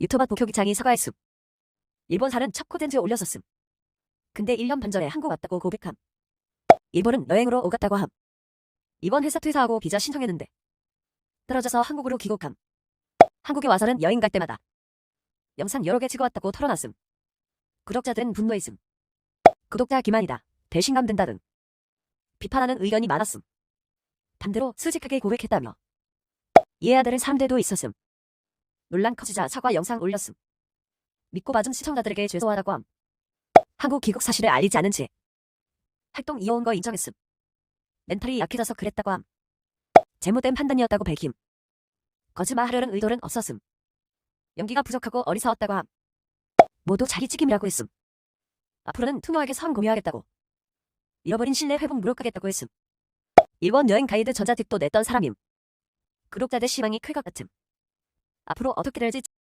유튜버 도쿄기창이 사과했음. 일본사는 첫 콘텐츠에 올렸었음. 근데 1년 반 전에 한국 왔다고 고백함. 일본은 여행으로 오갔다고 함. 이번 회사 퇴사하고 비자 신청했는데 떨어져서 한국으로 귀국함. 한국에 와서는 여행 갈 때마다 영상 여러 개 찍어왔다고 털어놨음. 구독자들은 분노했음. 구독자 기만이다. 배신감 든다 등 비판하는 의견이 많았음. 반대로 수직하게 고백했다며 될 사람들도 있었음. 논란 커지자 사과 영상 올렸음. 믿고 봐준 시청자들에게 죄송하다고 함. 한국 귀국 사실을 알리지 않은 채 활동 이어온 거 인정했음. 멘탈이 약해져서 그랬다고 함. 잘못된 판단이었다고 밝힘. 거짓말하려는 의도는 없었음. 연기가 부족하고 어리석었다고 함. 모두 자기 책임이라고 했음. 앞으로는 투명하게 선 공유하겠다고. 잃어버린 신뢰 회복 노력하겠다고 했음. 일본 여행 가이드 전자택도 냈던 사람임. 구독자들 희망이 클 것 같음. 앞으로 어떻게 될지